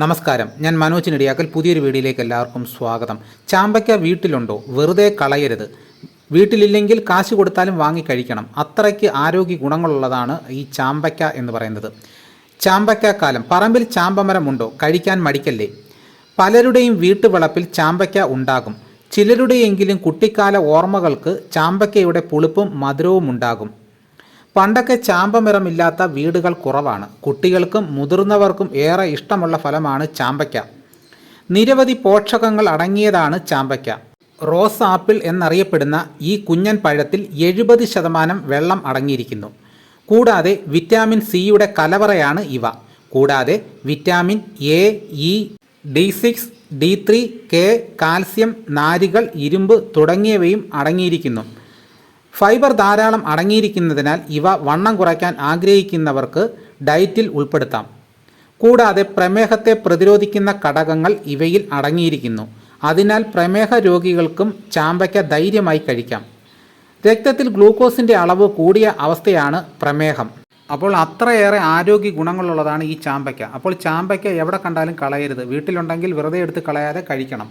നമസ്കാരം. ഞാൻ മനോജ് നെടിയാക്കൽ. പുതിയൊരു വീഡിയോയിലേക്ക് എല്ലാവർക്കും സ്വാഗതം. ചാമ്പയ്ക്ക വീട്ടിലുണ്ടോ? വെറുതെ കളയരുത്. വീട്ടിലില്ലെങ്കിൽ കാശ് കൊടുത്താലും വാങ്ങി കഴിക്കണം. അത്രയ്ക്ക് ആരോഗ്യ ഗുണങ്ങളുള്ളതാണ് ഈ ചാമ്പയ്ക്ക എന്ന് പറയുന്നത്. ചാമ്പയ്ക്ക പറമ്പിൽ ചാമ്പമരമുണ്ടോ? കഴിക്കാൻ മടിക്കല്ലേ? പലരുടെയും വീട്ടുവളപ്പിൽ ചാമ്പയ്ക്ക ഉണ്ടാകും. ചിലരുടെയെങ്കിലും കുട്ടിക്കാല ഓർമ്മകൾക്ക് ചാമ്പയ്ക്കയുടെ പുളിപ്പും മധുരവും ഉണ്ടാകും പണ്ടൊക്കെ ചാമ്പമിറമില്ലാത്ത വീടുകൾ കുറവാണ്. കുട്ടികൾക്കും മുതിർന്നവർക്കും ഏറെ ഇഷ്ടമുള്ള ഫലമാണ് ചാമ്പയ്ക്ക. നിരവധി പോഷകങ്ങൾ അടങ്ങിയതാണ് ചാമ്പയ്ക്ക. റോസ് ആപ്പിൾ എന്നറിയപ്പെടുന്ന ഈ കുഞ്ഞൻ പഴത്തിൽ എഴുപത് ശതമാനം വെള്ളം അടങ്ങിയിരിക്കുന്നു. കൂടാതെ വിറ്റാമിൻ സിയുടെ കലവറയാണ് ഇവ. കൂടാതെ vitamin A E D six D three K calcium നാരുകൾ ഇരുമ്പ് തുടങ്ങിയവയും അടങ്ങിയിരിക്കുന്നു. ഫൈബർ ധാരാളം അടങ്ങിയിരിക്കുന്നതിനാൽ ഇവ വണ്ണം കുറയ്ക്കാൻ ആഗ്രഹിക്കുന്നവർക്ക് ഡയറ്റിൽ ഉൾപ്പെടുത്താം. കൂടാതെ പ്രമേഹത്തെ പ്രതിരോധിക്കുന്ന ഘടകങ്ങൾ ഇവയിൽ അടങ്ങിയിരിക്കുന്നു. അതിനാൽ പ്രമേഹ രോഗികൾക്കും ചാമ്പയ്ക്ക ധൈര്യമായി കഴിക്കാം. രക്തത്തിൽ ഗ്ലൂക്കോസിന്റെ അളവ് കൂടിയ അവസ്ഥയാണ് പ്രമേഹം. അപ്പോൾ അത്രയേറെ ആരോഗ്യ ഗുണങ്ങളുള്ളതാണ് ഈ ചാമ്പയ്ക്ക. അപ്പോൾ ചാമ്പയ്ക്ക എവിടെ കണ്ടാലും കളയരുത്. വീട്ടിലുണ്ടെങ്കിൽ വെറുതെ എടുത്ത് കളയാതെ കഴിക്കണം.